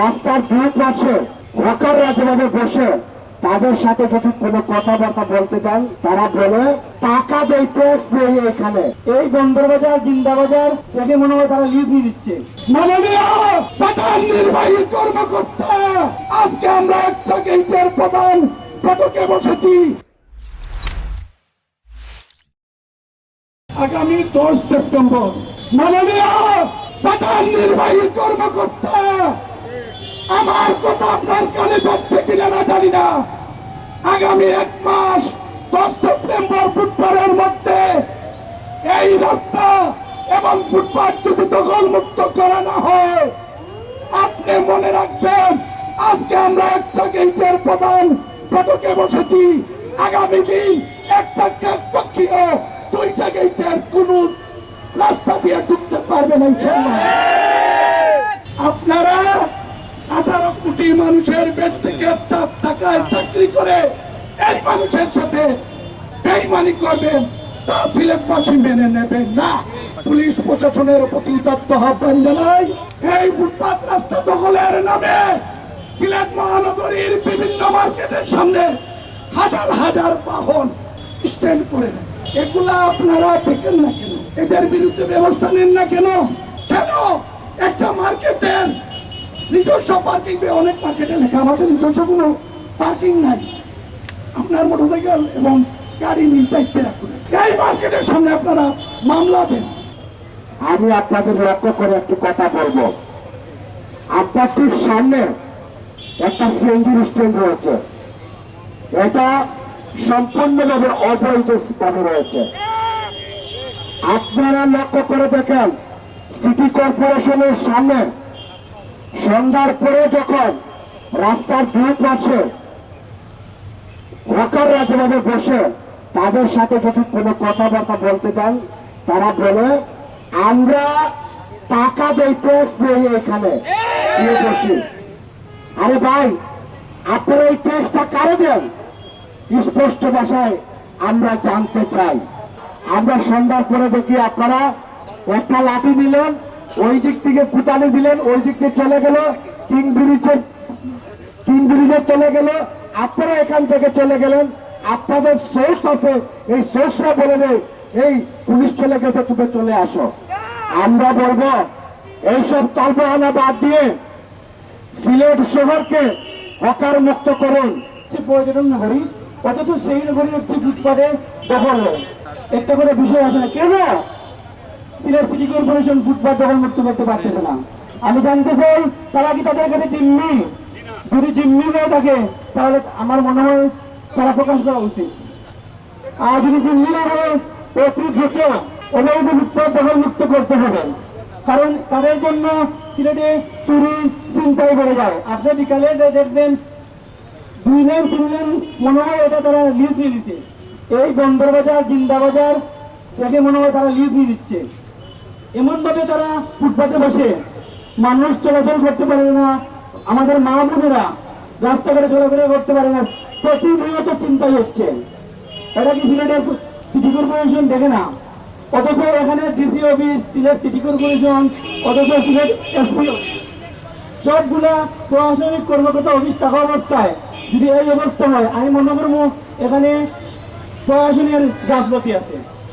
রাস্তার দুই পাশে হকাররা যেভাবে বসে। তাদের সাথে যদি কোনো কথাবার্তা বলতে যান তারা বলে টাকা দিতে এখানে। এই বন্দরবাজার জিন্দাবাজার দেখে মনে হয় তারা দিয়ে দিচ্ছে। মাননীয় প্রধান নির্বাহী কর্মকর্তা আজকে আমরা একটা গেটের প্রধান ফটকে বসেছি। আগামী দশ সেপ্টেম্বর মাননীয় প্রধান নির্বাহী কর্মকর্তা আমার কথা আপনার কানে যাচ্ছে কিনা না জানি না। আগামী এক মাস, দশ সেপ্টেম্বর বুধবারের মধ্যে এই রাস্তা এবং ফুটপাথ যদি দখল মুক্ত করা না হয়, আপনি মনে রাখবেন, আজকে আমরা একটা গেটের প্রধান ফটকে বসেছি। আগামী দিন একটা পক্ষীয় দুইটা গেটের কোন রাস্তা দিয়ে ঢুকতে পারবে না মানুষের পেট থেকে চাপ টাকায় চাকরি করে এই মানুষের সাথে বেইমানি করবেন তা সিলেটবাসী মেনে নেবেন না। পুলিশ প্রশাসনের প্রতি উদাত্ত আহ্বান জানাই, এই ফুটপাত রাস্তা দখলের নামে সিলেট মহানগরীর বিভিন্ন মার্কেটের সামনে হাজার হাজার বাহন স্ট্যান্ড করে এগুলা আপনারা দেখেন না কেন? এদের বিরুদ্ধে ব্যবস্থা নেন না কেন? কেন? নিজস্ব পার্কিং অনেক মার্কেটে লেখা আমাদের নিজস্ব কোনো পার্কিং নাই। আপনার মোটরসাইকেল এবং গাড়ি নিজ দায়িত্বে এই মার্কেটের সামনে আপনারা মামলা দেন। আমি আপনাদের লক্ষ্য করে একটু কথা বলব। আপনার ঠিক সামনে একটা সিএনজির স্ট্যান্ড রয়েছে। এটা সম্পূর্ণভাবে অবৈধ ভাবে রয়েছে। আপনারা লক্ষ্য করে দেখেন সিটি কর্পোরেশনের সামনে সন্ধ্যার পরে যখন রাস্তার দুই পাশে হকাররা যেভাবে বসে, তাদের সাথে যদি কোনো কথাবার্তা বলতে যান, তারা বলে, আমরা টাকা দিতে এখানে বসি। আরে ভাই, আপনারা এই টেস্টটা কারে দেন? স্পষ্ট ভাষায় আমরা জানতে চাই। আমরা সন্ধ্যার পরে দেখি আপনারা একটা লাঠি নিলেন ওই দিক থেকে কুটানি দিলেন, ওই দিক থেকে চলে গেল কিং ব্রিজের কিং ব্রিজে চলে গেল। আপনারা এখান থেকে চলে গেলেন। আপনাদের সোর্স আছে, এই সোর্সরা বলে দেয়, এই পুলিশ চলে গেছে, তুমি চলে আসো। আমরা বলব, এইসব তালবাহানা বাদ দিয়ে সিলেট শহরকে হকার মুক্ত করুন পর্যটন নগরী, অথচ সেই নগরী হচ্ছে ফুটপাতে দখল। একটা করে বিষয় আসে না। কেন? সিলেট সিটি কর্পোরেশন ফুটপাত দখল মুক্ত করতে পারতেছে না। আমি জানতে চাই, তারা কি তাদের কাছে জিম্মি? যদি জিম্মি হয়ে থাকে, তাহলে আমার মনে হয় তারা প্রকাশ করা উচিত। আর যদি জিম্মি না হয় অতি দ্রুত অবৈধ ফুটপাত দখল মুক্ত করতে হবে। কারণ তাদের জন্য সিলেটে চুরি চিন্তায় বেড়ে যায়। আপনি বিকালে দেখবেন, দুই লেন, তিন লেন, মনে হয় এটা তারা লিজ দিয়ে দিচ্ছে। এই বন্দরবাজার জিন্দাবাজার দেখে মনে হয় তারা লিজ দিয়ে দিচ্ছে। এমন ভাবে তারা ফুটপাতে বসে মানুষ চলাচল করতে পারে না, আমাদের মা বোনেরা রাস্তাঘাটে চলাফেরা করতে পারে না, প্রতিনিয়ত চিন্তাই হচ্ছে। এটা কি সিলেটের সিটি কর্পোরেশন দেখে না? অথচ এখানে DC office Sylhet city corporation অথচ সিলেট এসপি সবগুলা প্রশাসনিক কর্মকর্তা অফিস থাকা অবস্থায় যদি এই অবস্থা হয়, আমি মনে করব এখানে প্রশাসনের গাফলতি আছে।